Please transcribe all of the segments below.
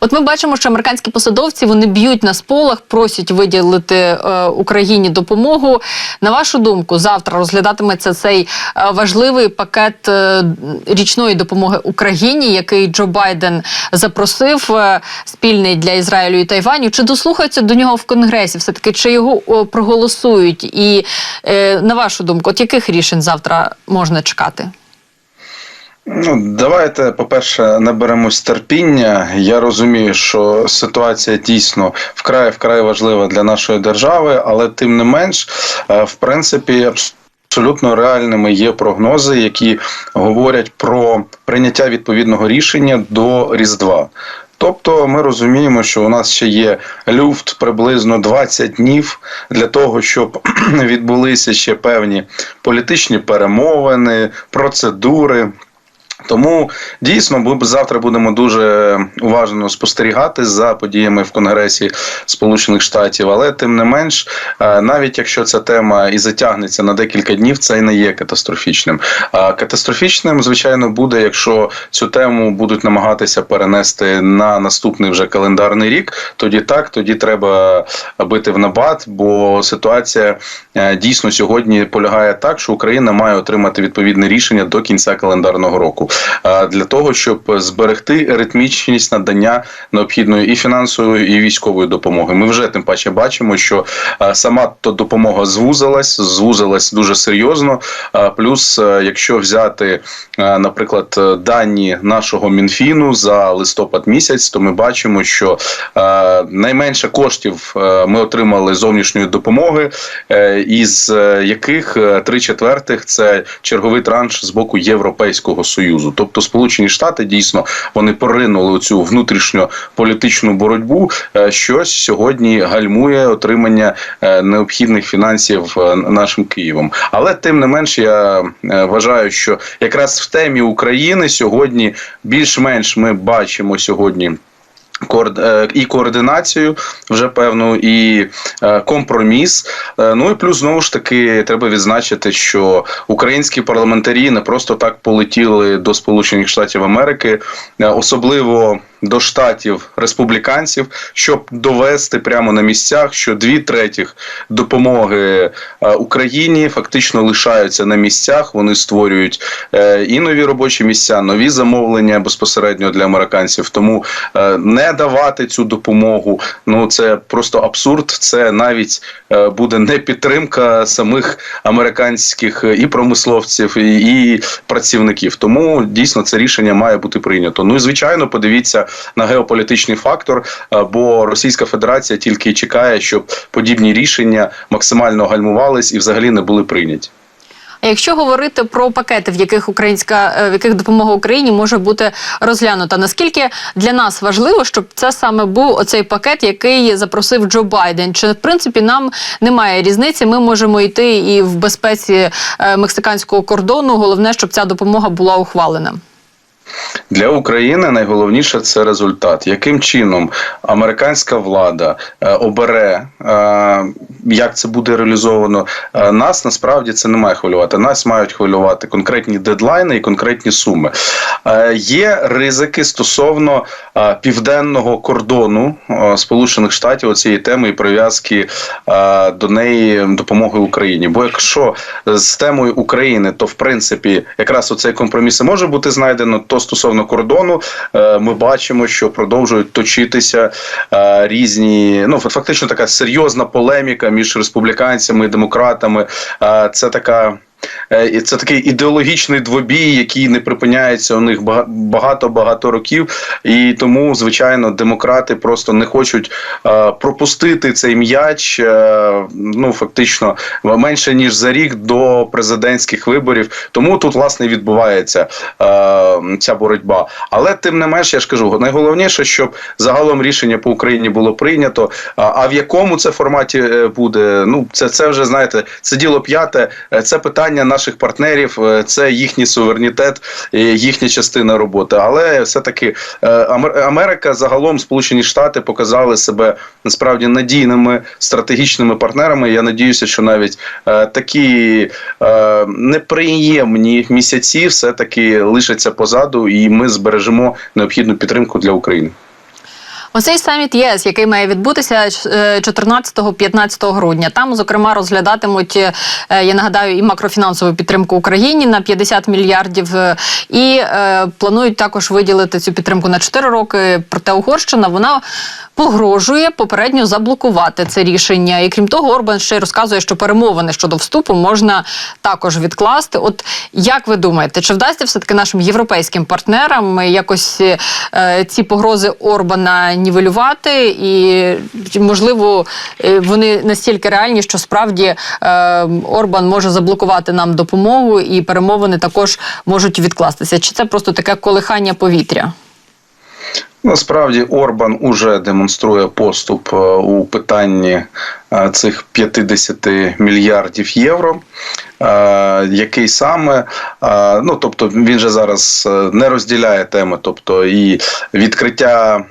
От ми бачимо, що американські посадовці вони б'ють на сполох, просять виділити е, Україні допомогу. На вашу думку, завтра розглядатиметься цей е, важливий пакет е, річної допомоги Україні, який Джо Байден запросив е, спільний для Ізраїлю і Тайваню. Чи дослухаються до нього в Конгресі? Все таки чи його о, проголосують? І е, на вашу думку, от яких рішень завтра можна чекати? Ну, давайте, по-перше, наберемось терпіння. Я розумію, що ситуація дійсно вкрай вкрай важлива для нашої держави, але тим не менш, е, в принципі, абсолютно реальними є прогнози, які говорять про прийняття відповідного рішення до Різдва. Тобто ми розуміємо, що у нас ще є люфт приблизно 20 днів для того, щоб відбулися ще певні політичні перемовини, процедури. Тому дійсно ми завтра будемо дуже уважно спостерігати за подіями в Конгресі Сполучених Штатів, але тим не менш, е, навіть якщо ця тема і затягнеться на декілька днів, це і не є катастрофічним. А катастрофічним, звичайно, буде, якщо цю тему будуть намагатися перенести на наступний вже календарний рік. Тоді так, тоді треба бити в набат, бо ситуація е, дійсно сьогодні полягає так, що Україна має отримати відповідне рішення до кінця календарного року для того, щоб зберегти ритмічність надання необхідної і фінансової, і військової допомоги. Ми вже тим паче бачимо, що е, сама то допомога звузилась, звузилась дуже серйозно. Е, Плюс, е, якщо взяти, е, наприклад, е, дані нашого мінфіну за листопад місяць, то ми бачимо, що е, найменше коштів е, ми отримали зовнішньої допомоги, е, із е, яких е, три четвертих це черговий транш з боку Європейського союзу. Тобто, Сполучені Штати дійсно вони поринули цю внутрішньополітичну боротьбу, Щось що сьогодні гальмує отримання е, необхідних фінансів е, нашим Києвом. Але тим не менш, я е, вважаю, що якраз в темі України сьогодні більш-менш ми бачимо сьогодні. Е, І координацію вже певну, і е, компроміс. Е, Ну і плюс знову ж таки треба відзначити, що українські парламентарі не просто так полетіли до Сполучених Штатів Америки, особливо до штатів республіканців, щоб довести прямо на місцях, що дві третіх допомоги е, Україні фактично лишаються на місцях. Вони створюють е, і нові робочі місця, нові замовлення безпосередньо для американців. Тому е, не давати цю допомогу. Ну це просто абсурд. Це навіть буде не підтримка самих американських і промисловців, і працівників. Тому дійсно це рішення має бути прийнято. Ну і звичайно, подивіться на геополітичний фактор, е, бо Російська Федерація тільки чекає, щоб подібні рішення максимально гальмувались і взагалі не були прийняті. А якщо говорити про пакети, в яких українська е, в яких допомога Україні може бути розглянута, наскільки для нас важливо, щоб це саме був оцей пакет, який запросив Джо Байден? Чи в принципі нам немає різниці? Ми можемо йти і в безпеці е, мексиканського кордону. Головне, щоб ця допомога була ухвалена. Для України найголовніше це результат. Яким чином американська влада е, обере, е, як це буде реалізовано, е, нас насправді це не має хвилювати. Нас мають хвилювати конкретні дедлайни і конкретні суми. Є ризики стосовно південного кордону Сполучених Штатів цієї теми і прив'язки до неї допомоги Україні. Бо якщо з темою України, то в принципі якраз оцей компроміс і може бути знайдено, то стосовно кордону е, ми бачимо, що продовжують точитися е, різні. Ну фактично така серйозна полеміка між республіканцями і демократами. Е, Це така. Е, і Це такий ідеологічний двобій, який не припиняється у них багато багато років, і тому, звичайно, демократи просто не хочуть е, пропустити цей м'яч. Е, ну фактично менше ніж за рік до президентських виборів. Тому тут власне відбувається ця боротьба. Але тим не менш, я ж кажу, найголовніше, щоб загалом рішення по Україні було прийнято. А, в якому це форматі буде? Ну це це вже знаєте, це діло п'яте. Це питання наших партнерів, е, це їхній суверенітет, їхня частина роботи. Але все таки Америка загалом Сполучені Штати показали себе насправді надійними стратегічними партнерами. Я надіюся, що навіть е, такі е, неприємні місяці все таки лишаться позаду, і ми збережемо необхідну підтримку для України. Оцей саміт ЄС, який має відбутися е, 14-15 грудня. Там, зокрема, розглядатимуть, е, я нагадаю, і макрофінансову підтримку Україні на 50 мільярдів, е, і е, планують також виділити цю підтримку на 4 роки. Проте Угорщина вона погрожує попередньо заблокувати це рішення. І крім того, Орбан ще й розказує, що перемовини щодо вступу можна також відкласти. От як ви думаєте, чи вдасться все таки нашим європейським партнерам якось е, ці погрози Орбана нівелювати, і можливо е, вони настільки реальні, що справді е, Орбан може заблокувати нам допомогу, і перемовини також можуть відкластися? Чи це просто таке колихання повітря? Насправді Орбан уже демонструє поступ е, у питанні е, цих 50 мільярдів євро. Який саме, ну тобто він же зараз не розділяє теми, тобто і відкриття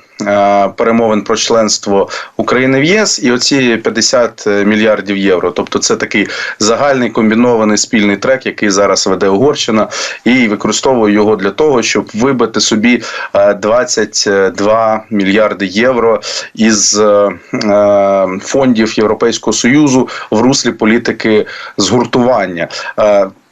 перемовин про членство України в ЄС, і оці 50 мільярдів євро. Тобто, це такий загальний комбінований спільний трек, який зараз веде Угорщина, і використовує його для того, щоб вибити собі е, 22 мільярди євро із е, е, фондів Європейського союзу в руслі політики згуртування.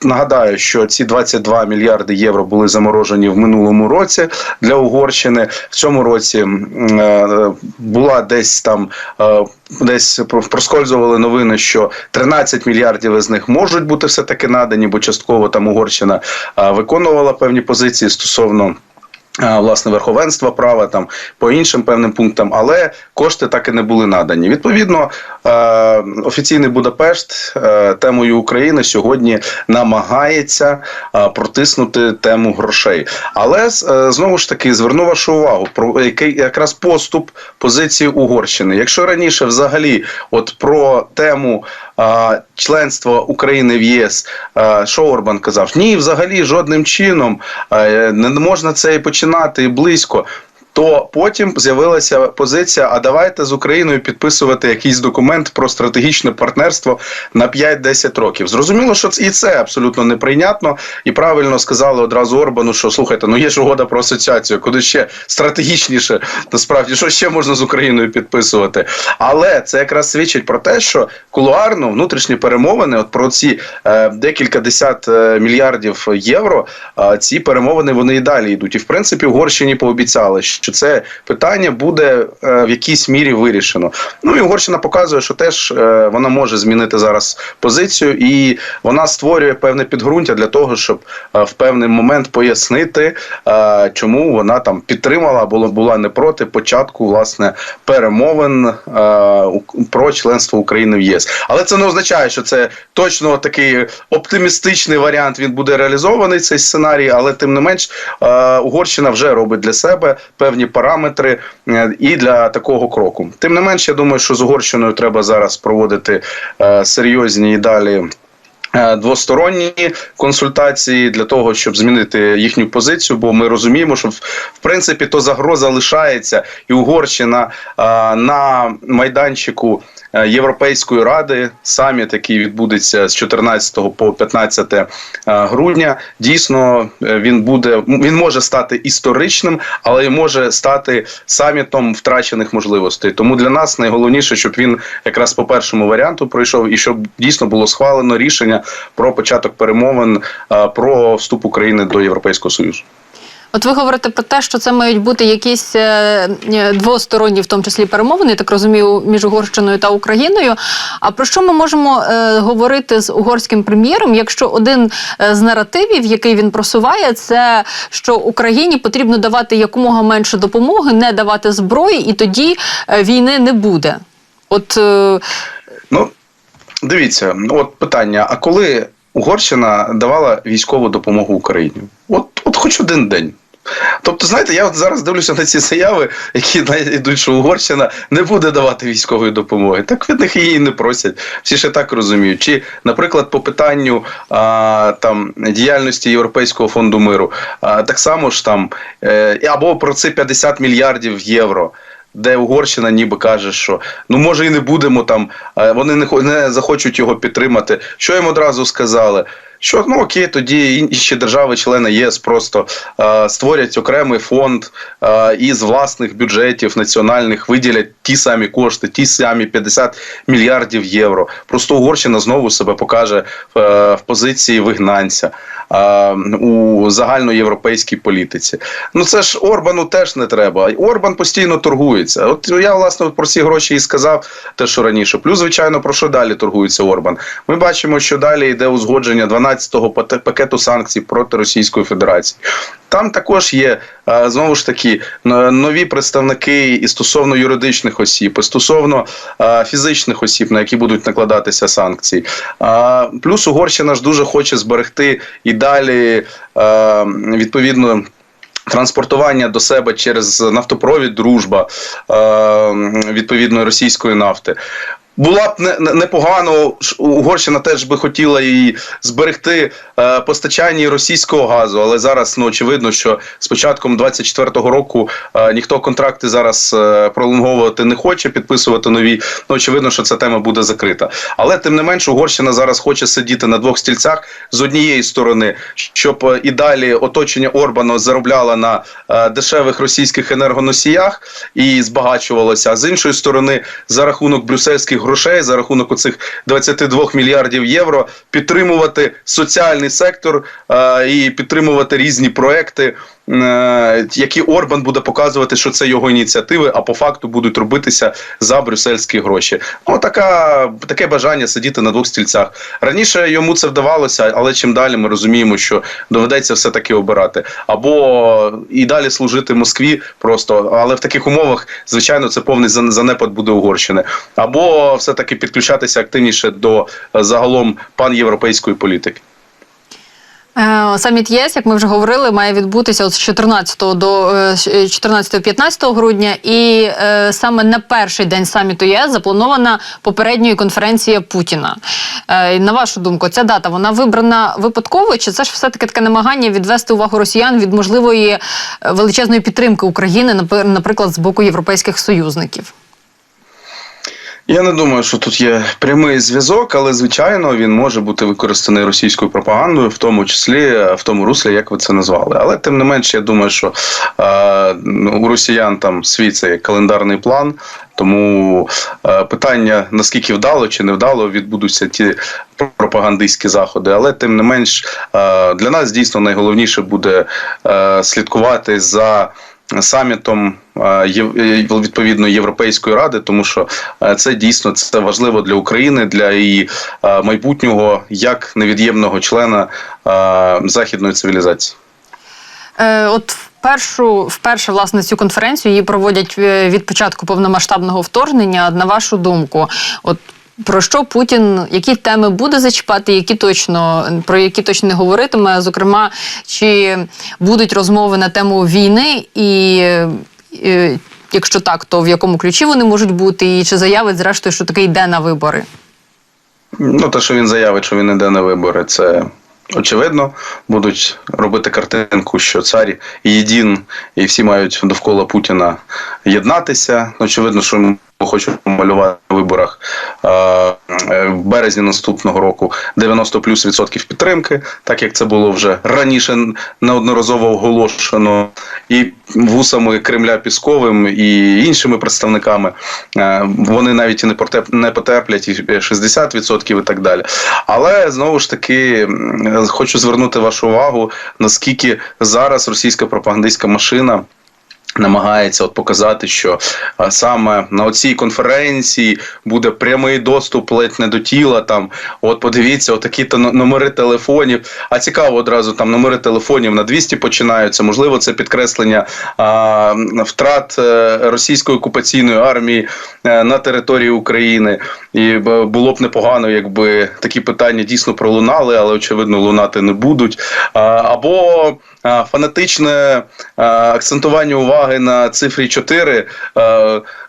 Нагадаю, що ці 22 мільярди євро були заморожені в минулому році для Угорщини. В цьому році е, була десь там е, десь про- проскользували новини, що 13 мільярдів із них можуть бути все таки надані, бо частково там Угорщина е, виконувала певні позиції стосовно. Власне, верховенства права там по іншим певним пунктам, але кошти так і не були надані. Відповідно, офіційний Будапешт темою України сьогодні намагається протиснути тему грошей. Але е, знову ж таки зверну вашу увагу про який якраз поступ позиції Угорщини. Якщо раніше взагалі, от про тему членства України в ЄС, Шоурбан казав? Ні, взагалі жодним чином е, не можна це і починати і близько. То потім з'явилася позиція: а давайте з Україною підписувати якийсь документ про стратегічне партнерство на 5-10 років. Зрозуміло, що і це абсолютно неприйнятно, і правильно сказали одразу Орбану, що слухайте, ну є ж угода про асоціацію, куди ще стратегічніше, насправді, що ще можна з Україною підписувати. Але це якраз свідчить про те, що кулуарно внутрішні перемовини, от про ці е, декілька десят е, мільярдів євро, е, ці перемовини вони і далі йдуть. І в принципі Угорщині пообіцяли, що це питання буде е, в якійсь мірі вирішено. Ну і Угорщина показує, що теж е, вона може змінити зараз позицію, і вона створює певне підґрунтя для того, щоб е, в певний момент пояснити, чому вона там підтримала або була не проти початку власне перемовин про членство України в ЄС. Але це не означає, що це точно такий оптимістичний варіант. Він буде реалізований цей сценарій, але тим не менш Угорщина вже робить для себе певні параметри е, і для такого кроку. Тим не менш, я думаю, що з Угорщиною треба зараз проводити е, серйозні і далі. е, Двосторонні консультації для того, щоб змінити їхню позицію, бо ми розуміємо, що в принципі то загроза лишається, і Угорщина а, на майданчику Європейської ради, саміт, який відбудеться з 14 по 15 е, грудня. Дійсно, е, він буде він може стати історичним, але й може стати самітом втрачених можливостей. Тому для нас найголовніше, щоб він якраз по першому варіанту пройшов, і щоб дійсно було схвалено рішення про початок перемовин е, про вступ України до Європейського союзу. От ви говорите про те, що це мають бути якісь е, е, двосторонні, в тому числі перемовини, я так розумію, між Угорщиною та Україною. А про що ми можемо е, говорити з угорським прем'єром, якщо один з наративів, який він просуває, це що Україні потрібно давати якомога менше допомоги, не давати зброї, і тоді війни не буде. От Ну, дивіться, от питання: а коли Угорщина давала військову допомогу Україні? От, от хоч один день. Тобто, знаєте, я от зараз дивлюся на ці заяви, які йдуть, що Угорщина не буде давати військової допомоги. Так від них її не просять. Всі ще так розуміють. Чи, наприклад, по питанню а, там діяльності Європейського фонду миру, а, так само ж там е, або про це 50 мільярдів євро. Де Угорщина ніби каже, що ну може і не будемо там, е, вони не не захочуть його підтримати. Що їм одразу сказали? Що ну окей, тоді інші держави-члени ЄС просто е, створять окремий фонд е, із власних бюджетів національних, виділять ті самі кошти, ті самі 50 мільярдів євро. Просто Угорщина знову себе покаже е, в позиції вигнанця е, у загальноєвропейській політиці. Ну це ж Орбану теж не треба. Орбан постійно торгується. От я власне про ці гроші і сказав, те, що раніше. Плюс, звичайно, про що далі торгується Орбан. Ми бачимо, що далі йде узгодження 12-го пакету санкцій проти Російської Федерації. Там також є е, знову ж таки нові представники і стосовно юридичних осіб, і стосовно е, фізичних осіб, на які будуть накладатися санкції. Плюс Угорщина ж дуже хоче зберегти і далі е, відповідно. Транспортування до себе через нафтопровід дружба відповідної російської нафти. Була б не, не- непогано, Угорщина теж би хотіла і зберегти е, постачання російського газу, але зараз ну очевидно, що з початком 24-го року е, ніхто контракти зараз е, пролонговувати не хоче, підписувати нові. Ну очевидно, що ця тема буде закрита. Але тим не менш, Угорщина зараз хоче сидіти на двох стільцях з однієї сторони, щоб е, і далі оточення Орбана заробляло на е, дешевих російських енергоносіях і збагачувалося. А з іншої сторони, за рахунок брюссельських грошей, за рахунок оцих 22 мільярдів євро, підтримувати соціальний сектор і підтримувати різні проекти. Е, Які Орбан буде показувати, що це його ініціативи, а по факту будуть робитися за брюссельські гроші. Ну таке бажання сидіти на двох стільцях. Раніше йому це вдавалося, але чим далі ми розуміємо, що доведеться все таки обирати або і далі служити Москві, просто але в таких умовах, звичайно, це повний зан- занепад буде Угорщини, або все таки підключатися активніше до е, загалом панєвропейської політики. Е, Саміт ЄС, як ми вже говорили, має відбутися з 14 до е, 14-15 грудня, і е, саме на перший день саміту ЄС запланована попередньої конференція Путіна. Е, на вашу думку, ця дата вона вибрана випадково, чи це ж все таки таке намагання відвести увагу росіян від можливої е, величезної підтримки України, наприклад, з боку європейських союзників? Я не думаю, що тут є прямий зв'язок, але звичайно він може бути використаний російською пропагандою, в тому числі е, в тому руслі, як ви це назвали. Але тим не менш, я думаю, що е, у росіян там свій цей календарний план. Тому е, питання наскільки вдало чи не вдало відбудуться ті пропагандистські заходи. Але тим не менш, е, для нас дійсно найголовніше буде е, слідкувати за самітом відповідно Європейської ради, тому що е, це дійсно це важливо для України, для її е, майбутнього як невід'ємного члена е, західної цивілізації. Е, от впершу, вперше власне цю конференцію її проводять е, від початку повномасштабного вторгнення. На вашу думку, от про що Путін, які теми буде зачіпати, які точно про які точно не говоритиме? Зокрема, чи будуть розмови на тему війни, і е, якщо так, то в якому ключі вони можуть бути, і чи заявить зрештою, що таке йде на вибори? Ну, те, що він заявить, що він іде на вибори, це очевидно. Будуть робити картинку, що цар єдин, і всі мають довкола Путіна єднатися. Очевидно, що ми хочемо малювати на виборах е, е, в березні наступного року 90 плюс відсотків підтримки, так як це було вже раніше неодноразово оголошено, і вусами Кремля Пісковим і іншими представниками. Е, Вони навіть і не не потерплять і 60% і так далі. Але знову ж таки хочу звернути вашу увагу, наскільки зараз російська пропагандистська машина. Намагається от показати, що саме на цій конференції буде прямий доступ ледь не до тіла. Там от подивіться, отакі то номери телефонів. А цікаво одразу там номери телефонів на 200 починаються. Можливо, це підкреслення а, втрат е, російської окупаційної армії е, на території України. І було б непогано, якби такі питання дійсно пролунали, але очевидно лунати не будуть. А, або а, фанатичне а, акцентування уваги на цифрі 4.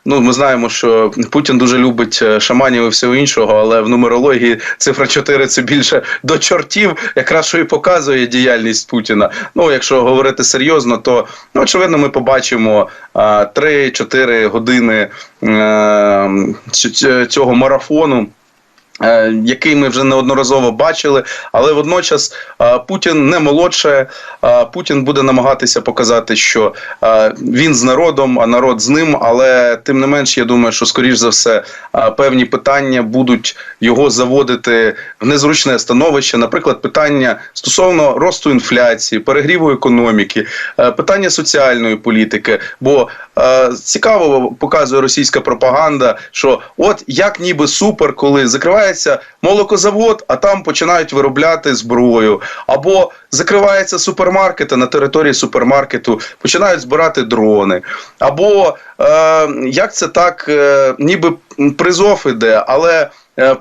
Ну, ми знаємо, що Путін дуже любить е, шаманів і всього іншого, але в нумерології цифра 4 це більше до чортів, якраз що і показує діяльність Путіна. Ну, якщо говорити серйозно, то ну, очевидно, ми побачимо 3-4 години е, ць- цього марафону е, Який ми вже неодноразово бачили, але водночас е, Путін не молодше. е, Путін буде намагатися показати, що е, він з народом, а народ з ним. Але тим не менш, я думаю, що скоріш за все е, певні питання будуть його заводити в незручне становище. Наприклад, питання стосовно росту інфляції, перегріву економіки, е, питання соціальної політики. Бо е, цікаво показує російська пропаганда, що от як ніби супер, коли закривається молокозавод, а там починають виробляти зброю, або закривається супермаркет, а на території супермаркету починають збирати дрони, або е, як це так, е, ніби призов іде, але. Е,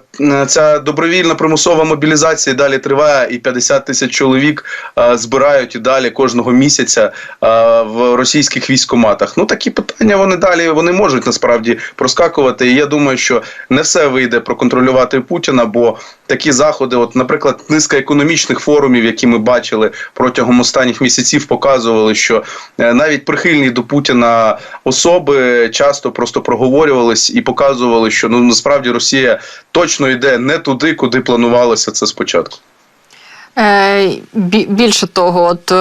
Ця добровільна примусова мобілізація далі триває, і 50 тисяч чоловік е, збирають і далі кожного місяця е, в російських військоматах. Ну такі питання вони далі вони можуть насправді проскакувати. І я думаю, що не все вийде проконтролювати Путіна, бо такі заходи, от, наприклад, низка економічних форумів, які ми бачили протягом останніх місяців, показували, що навіть прихильні до Путіна особи часто просто проговорювались і показували, що ну насправді Росія точно йде не туди, куди планувалося це спочатку. Е, більше того, от.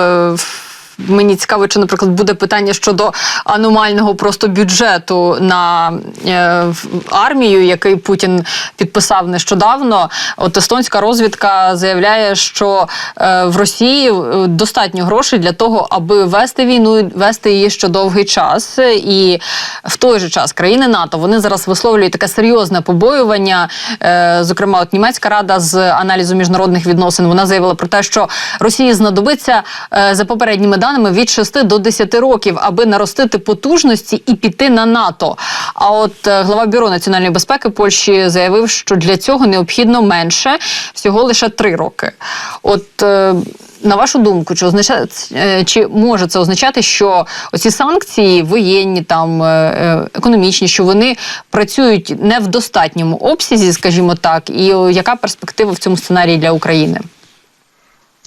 Мені цікаво, чи, наприклад, буде питання щодо аномального просто бюджету на е, армію, який Путін підписав нещодавно. От естонська розвідка заявляє, що е, в Росії е, достатньо грошей для того, аби вести війну, вести її ще довгий час. І в той же час країни НАТО вони зараз висловлюють таке серйозне побоювання. Е, зокрема, от німецька рада з аналізу міжнародних відносин вона заявила про те, що Росії знадобиться е, за попередніми даними від 6 до 10 років, аби наростити потужності і піти на НАТО. А от е, глава бюро національної безпеки Польщі заявив, що для цього необхідно менше всього лише 3 роки. От е, на вашу думку, чи означає е, чи може це означати, що оці санкції воєнні, там економічні, що вони працюють не в достатньому обсязі, скажімо так, і яка перспектива в цьому сценарії для України?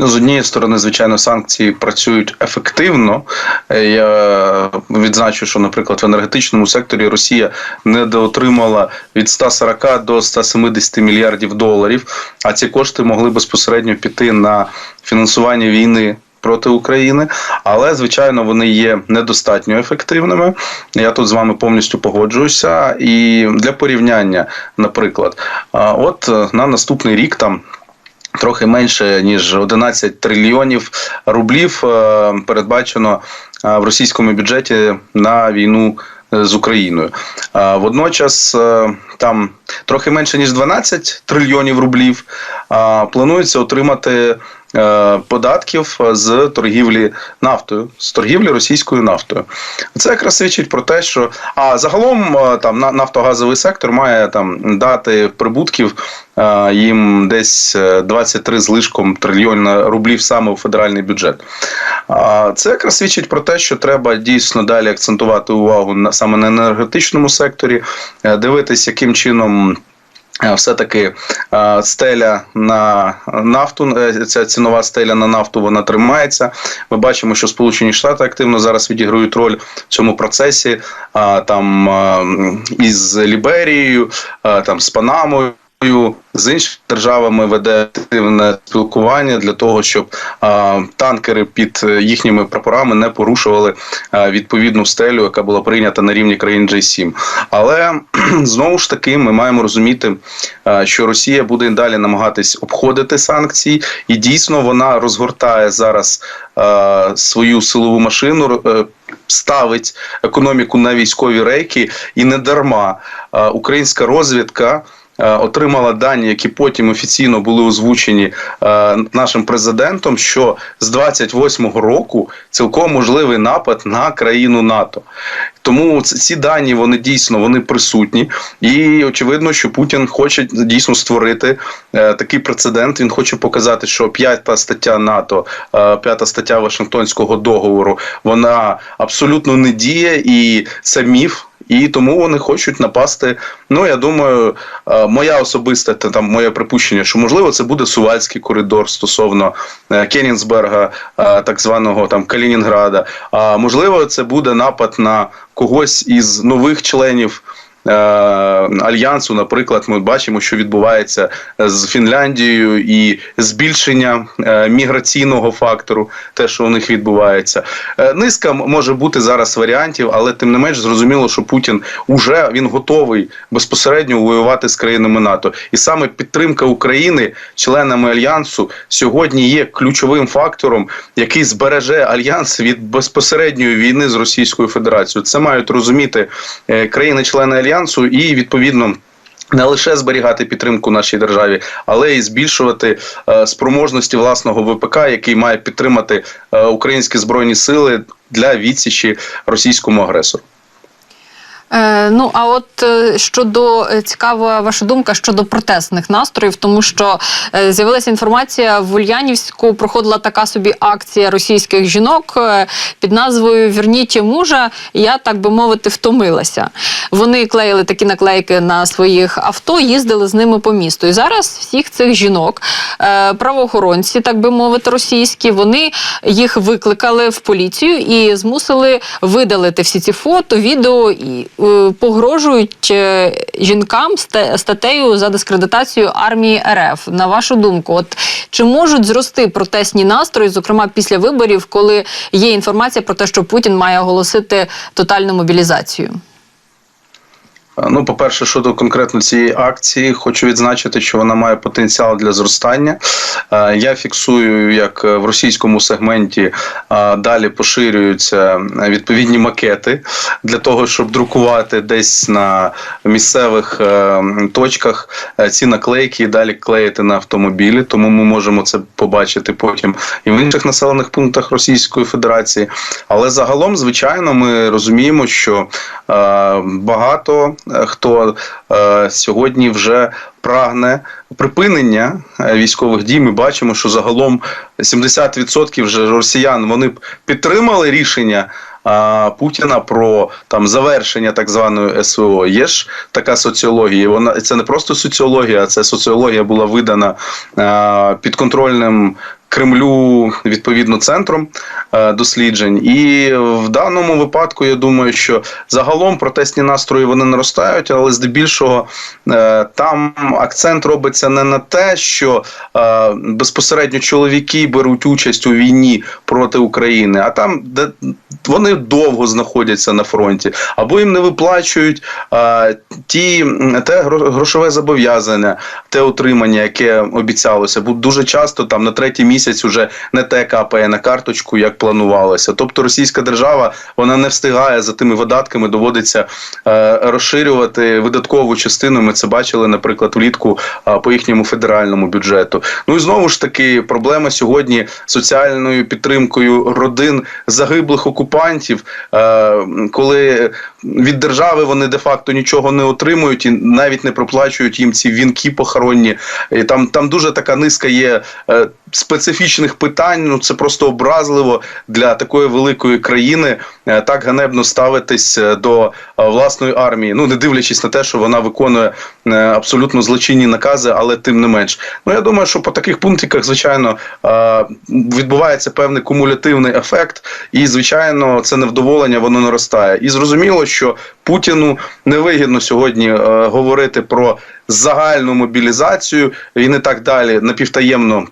Ну, з однієї сторони, звичайно, санкції працюють ефективно. Е, Я відзначу, що, наприклад, в енергетичному секторі Росія недоотримала від 140 до 170 мільярдів доларів, а ці кошти могли безпосередньо піти на фінансування війни. Проти України, але звичайно вони є недостатньо ефективними. Я тут з вами повністю погоджуюся. І для порівняння, наприклад, от е, на наступний рік там трохи менше ніж 11 трильйонів рублів е, передбачено е, в російському бюджеті на війну е, з Україною. Водночас там трохи менше ніж 12 трильйонів рублів планується отримати. Е, Податків з торгівлі нафтою, з торгівлі російською нафтою. Це якраз свідчить про те, що а загалом е, там на- нафтогазовий сектор має там дати прибутків е, їм десь е, 23 з лишком трильйона рублів саме у федеральний бюджет. Це якраз свідчить про те, що треба дійсно далі акцентувати увагу на саме на енергетичному секторі, е, дивитись, яким чином. Е, Все-таки е, стеля на нафту, е, ця цінова стеля на нафту вона тримається. Ми бачимо, що Сполучені Штати активно зараз відіграють роль в цьому процесі. Там із Ліберією, там з Панамою. З іншими державами веде активне спілкування для того, щоб а, танкери під е, їхніми прапорами не порушували а, відповідну стелю, яка була прийнята на рівні країн G7. Але знову ж таки ми маємо розуміти, а, що Росія буде далі намагатись обходити санкції, і дійсно вона розгортає зараз а, свою силову машину. е, Ставить економіку на військові рейки, і не дарма а, українська розвідка отримала дані, які потім офіційно були озвучені е, нашим президентом, що з 28-го року цілком можливий напад на країну НАТО. Тому ці дані вони дійсно вони присутні, і очевидно, що Путін хоче дійсно створити е, такий прецедент. Він хоче показати, що п'ята стаття НАТО, е, п'ята стаття Вашингтонського договору, вона абсолютно не діє, і це міф. І тому вони хочуть напасти. Ну я думаю, е, моя особиста та там моє припущення, що можливо це буде Сувальський коридор стосовно е, Кенінсберга, е, так званого там Калінінграда. А можливо, це буде напад на когось із нових членів. Альянсу, наприклад, ми бачимо, що відбувається з Фінляндією і збільшення е, міграційного фактору, те, що у них відбувається. Е, низка може бути зараз варіантів, але тим не менш зрозуміло, що Путін уже він готовий безпосередньо воювати з країнами НАТО, і саме підтримка України членами альянсу сьогодні є ключовим фактором, який збереже альянс від безпосередньої війни з Російською Федерацією. Це мають розуміти е, країни-члени альянсу і відповідно. Не лише зберігати підтримку нашій державі, але й збільшувати е, спроможності власного ВПК, який має підтримати е, українські збройні сили для відсічі російському агресору. Е, ну а от е, щодо е, цікава ваша думка щодо протестних настроїв, тому що з'явилася інформація в Ульянівську. Проходила така собі акція російських жінок під назвою Вірніть мужа. Я так би мовити втомилася. Вони клеїли такі наклейки на своїх авто, їздили з ними по місту. І зараз всіх цих жінок, правоохоронці, так би мовити, російські, вони їх викликали в поліцію і змусили видалити всі ці фото, відео і погрожують е, жінкам ста- статтею за дискредитацію армії РФ. На вашу думку, от чи можуть зрости протестні настрої, зокрема після виборів, коли є інформація про те, що Путін має оголосити тотальну мобілізацію? Ну, по-перше, щодо конкретно цієї акції, хочу відзначити, що вона має потенціал для зростання. Е, Я фіксую, як в російському сегменті е, далі поширюються відповідні макети для того, щоб друкувати десь на місцевих е, точках е, ці наклейки і далі клеїти на автомобілі. Тому ми можемо це побачити потім і в інших населених пунктах Російської Федерації. Але загалом, звичайно, ми розуміємо, що е, багато е, хто е, сьогодні вже прагне припинення е, військових дій. Ми бачимо, що загалом 70% вже росіян вони підтримали рішення. Путіна про там завершення так званої СВО. Є ж така соціологія. Вона це не просто соціологія, це соціологія була видана а, підконтрольним Кремлю відповідно центром е, досліджень. І в даному випадку я думаю, що загалом протестні настрої вони наростають, але здебільшого е, там акцент робиться не на те, що е, безпосередньо чоловіки беруть участь у війні проти України, а там, де вони довго знаходяться на фронті, або їм не виплачують ті те грошове зобов'язання, те утримання, яке обіцялося. Бо дуже часто там на третій місяць уже не те капає на карточку, як планувалося. Тобто Російська держава вона не встигає за тими видатками, доводиться е, розширювати видаткову частину. Ми це бачили, наприклад, влітку е, по їхньому федеральному бюджету. Ну і знову ж таки, проблема сьогодні соціальною підтримкою родин загиблих окупантів, е, коли від держави вони де-факто нічого не отримують і навіть не проплачують їм ці вінки похоронні. І там, там дуже така низка є е, специфічних питань. Ну це просто образливо для такої великої країни е, так ганебно ставитись е, до е, власної армії. Ну не дивлячись на те, що вона виконує абсолютно злочинні накази, але тим не менш. Ну я думаю, що по таких пунктиках, звичайно, відбувається певний кумулятивний ефект, і звичайно, це невдоволення воно наростає. І зрозуміло, що Путіну невигідно сьогодні говорити про загальну мобілізацію і не так далі напівтаємно.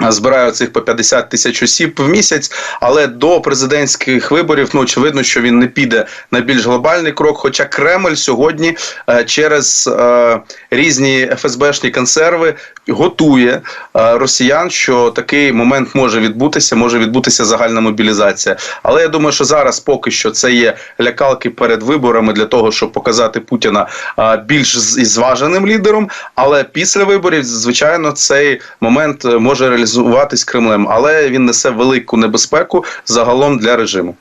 Збираю цих по 50 тисяч осіб в місяць, але до президентських виборів ну очевидно, що він не піде на більш глобальний крок. Хоча Кремль сьогодні е, через е, різні ФСБшні консерви готує е, росіян, що такий момент може відбутися, може відбутися загальна мобілізація. Але я думаю, що зараз поки що це є лякалки перед виборами для того, щоб показати Путіна більш зваженим лідером. Але після виборів, звичайно, цей момент може е, може з Кремлем, але він несе велику небезпеку загалом для режиму.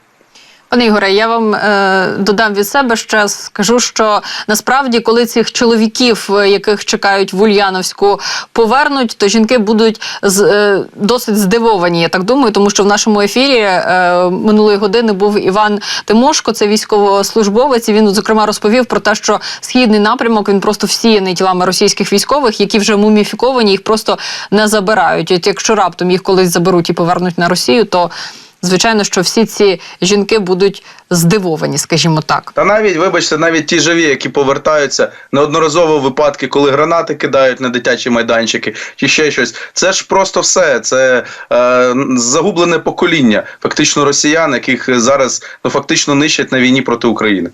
Пане Ігоре, я вам е, додам від себе ще скажу, що насправді, коли цих чоловіків, е, яких чекають в Ульяновську, повернуть, то жінки будуть з, е, досить здивовані. Я так думаю, тому що в нашому ефірі е, минулої години був Іван Тимошко, це військовослужбовець. І він зокрема розповів про те, що східний напрямок він просто всіяний тілами російських військових, які вже муміфіковані, їх просто не забирають. От якщо раптом їх колись заберуть і повернуть на Росію, то звичайно, що всі ці жінки будуть здивовані, скажімо так. Та навіть, вибачте, навіть ті живі, які повертаються неодноразово випадки, коли гранати кидають на дитячі майданчики чи ще щось. Це ж просто все. Це е, загублене покоління, фактично росіян, яких зараз ну фактично нищать на війні проти України.